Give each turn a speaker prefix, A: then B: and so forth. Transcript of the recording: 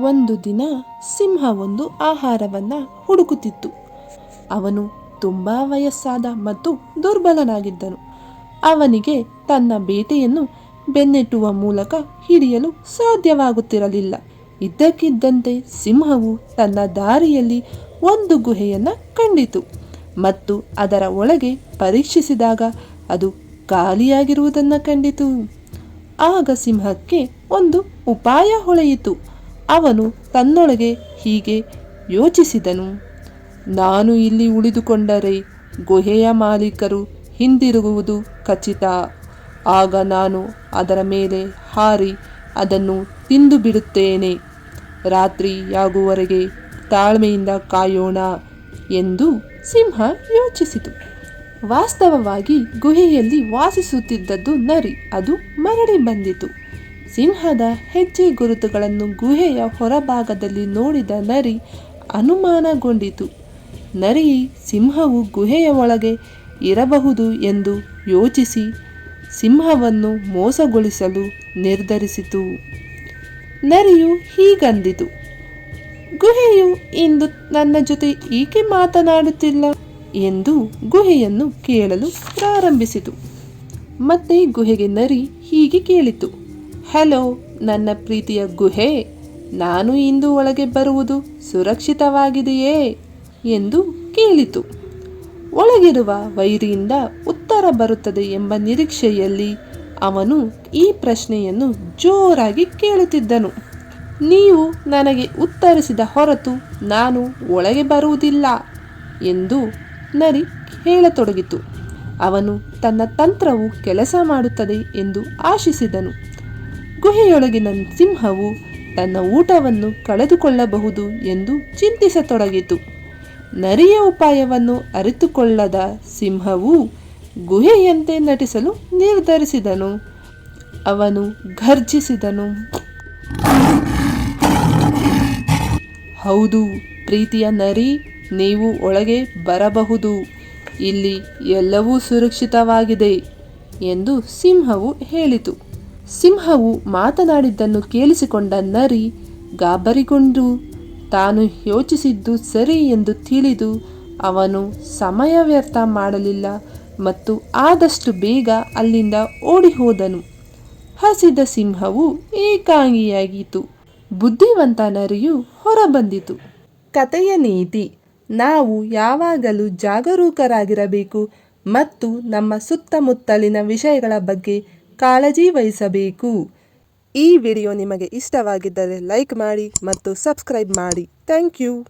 A: ಒಂದು ದಿನ ಸಿಂಹ ಒಂದು ಆಹಾರವನ್ನು ಹುಡುಕುತ್ತಿತ್ತು. ಅವನು ತುಂಬ ವಯಸ್ಸಾದ ಮತ್ತು ದುರ್ಬಲನಾಗಿದ್ದನು. ಅವನಿಗೆ ತನ್ನ ಬೇಟೆಯನ್ನು ಬೆನ್ನೆಟ್ಟುವ ಮೂಲಕ ಹಿಡಿಯಲು ಸಾಧ್ಯವಾಗುತ್ತಿರಲಿಲ್ಲ. ಇದ್ದಕ್ಕಿದ್ದಂತೆ ಸಿಂಹವು ತನ್ನ ದಾರಿಯಲ್ಲಿ ಒಂದು ಗುಹೆಯನ್ನು ಕಂಡಿತು ಮತ್ತು ಅದರ ಒಳಗೆ ಪರೀಕ್ಷಿಸಿದಾಗ ಅದು ಖಾಲಿಯಾಗಿರುವುದನ್ನು ಕಂಡಿತು. ಆಗ ಸಿಂಹಕ್ಕೆ ಒಂದು ಉಪಾಯ ಹೊಳೆಯಿತು. ಅವನು ತನ್ನೊಳಗೆ ಹೀಗೆ ಯೋಚಿಸಿದನು. ನಾನು ಇಲ್ಲಿ ಉಳಿದುಕೊಂಡರೆ ಗುಹೆಯ ಮಾಲೀಕರು ಹಿಂದಿರುಗುವುದು ಖಚಿತ. ಆಗ ನಾನು ಅದರ ಮೇಲೆ ಹಾರಿ ಅದನ್ನು ತಿಂದು ಬಿಡುತ್ತೇನೆ. ರಾತ್ರಿಯಾಗುವವರೆಗೆ ತಾಳ್ಮೆಯಿಂದ ಕಾಯೋಣ ಎಂದು ಸಿಂಹ ಯೋಚಿಸಿತು. ವಾಸ್ತವವಾಗಿ ಗುಹೆಯಲ್ಲಿ ವಾಸಿಸುತ್ತಿದ್ದದ್ದು ನರಿ, ಅದು ಮರಳಿ ಬಂದಿತು. ಸಿಂಹದ ಹೆಜ್ಜೆ ಗುರುತುಗಳನ್ನು ಗುಹೆಯ ಹೊರಭಾಗದಲ್ಲಿ ನೋಡಿದ ನರಿ ಅನುಮಾನಗೊಂಡಿತು. ನರಿ ಸಿಂಹವು ಗುಹೆಯ ಒಳಗೆ ಇರಬಹುದು ಎಂದು ಯೋಚಿಸಿ ಸಿಂಹವನ್ನು ಮೋಸಗೊಳಿಸಲು ನಿರ್ಧರಿಸಿತು. ನರಿಯು ಹೀಗಂದಿತು, ಗುಹೆಯು ಇಂದು ನನ್ನ ಜೊತೆ ಏಕೆ ಮಾತನಾಡುತ್ತಿಲ್ಲ? ಎಂದು ಗುಹೆಯನ್ನು ಕೇಳಲು ಪ್ರಾರಂಭಿಸಿತು. ಮತ್ತೆ ಗುಹೆಗೆ ನರಿ ಹೀಗೆ ಕೇಳಿತು ಹಲೋ, ನನ್ನ ಪ್ರೀತಿಯ ಗುಹೆ, ನಾನು ಇಂದು ಒಳಗೆ ಬರುವುದು ಸುರಕ್ಷಿತವಾಗಿದೆಯೇ ಎಂದು ಕೇಳಿತು. ಒಳಗಿರುವ ವೈರಿಯಿಂದ ಉತ್ತರ ಬರುತ್ತದೆ ಎಂಬ ನಿರೀಕ್ಷೆಯಲ್ಲಿ ಅವನು ಈ ಪ್ರಶ್ನೆಯನ್ನು ಜೋರಾಗಿ ಕೇಳುತ್ತಿದ್ದನು. ನೀವು ನನಗೆ ಉತ್ತರಿಸಿದ ಹೊರತು ನಾನು ಒಳಗೆ ಬರುವುದಿಲ್ಲ ಎಂದು ನರಿ ಹೇಳತೊಡಗಿತು ಅವನು ತನ್ನ ತಂತ್ರವು ಕೆಲಸ ಮಾಡುತ್ತದೆ ಎಂದು ಆಶಿಸಿದನು. ಗುಹೆಯೊಳಗಿನ ಸಿಂಹವು ತನ್ನ ಊಟವನ್ನು ಕಳೆದುಕೊಳ್ಳಬಹುದು ಎಂದು ಚಿಂತಿಸತೊಡಗಿತು. ನರಿಯ ಉಪಾಯವನ್ನು ಅರಿತುಕೊಳ್ಳದ ಸಿಂಹವು ಗುಹೆಯಂತೆ ನಟಿಸಲು ನಿರ್ಧರಿಸಿದನು. ಅವನು ಘರ್ಜಿಸಿದನು. ಹೌದು, ಪ್ರೀತಿಯ ನರಿ, ನೀವು ಒಳಗೆ ಬರಬಹುದು. ಇಲ್ಲಿ ಎಲ್ಲವೂ ಸುರಕ್ಷಿತವಾಗಿದೆ ಎಂದು ಸಿಂಹವು ಹೇಳಿತು. ಸಿಂಹವು ಮಾತನಾಡಿದ್ದನ್ನು ಕೇಳಿಸಿಕೊಂಡ ನರಿ ಗಾಬರಿಗೊಂಡು, ತಾನು ಯೋಚಿಸಿದ್ದು ಸರಿ ಎಂದು ತಿಳಿದು ಅವನು ಸಮಯ ವ್ಯರ್ಥ ಮಾಡಲಿಲ್ಲ ಮತ್ತು ಆದಷ್ಟು ಬೇಗ ಅಲ್ಲಿಂದ ಓಡಿ ಹೋದನು ಹಸಿದ ಸಿಂಹವು ಏಕಾಂಗಿಯಾಗಿತು ಬುದ್ಧಿವಂತ ನರಿಯು ಹೊರಬಂದಿತು. ಕಥೆಯ ನೀತಿ. ನಾವು ಯಾವಾಗಲೂ ಜಾಗರೂಕರಾಗಿರಬೇಕು ಮತ್ತು ನಮ್ಮ ಸುತ್ತಮುತ್ತಲಿನ ವಿಷಯಗಳ ಬಗ್ಗೆ ಕಾಳಜಿ ವಹಿಸಬೇಕು. ಈ ವಿಡಿಯೋ ನಿಮಗೆ ಇಷ್ಟವಾಗಿದ್ದರೆ ಲೈಕ್ ಮಾಡಿ ಮತ್ತು ಸಬ್ಸ್ಕ್ರೈಬ್ ಮಾಡಿ. Thank you.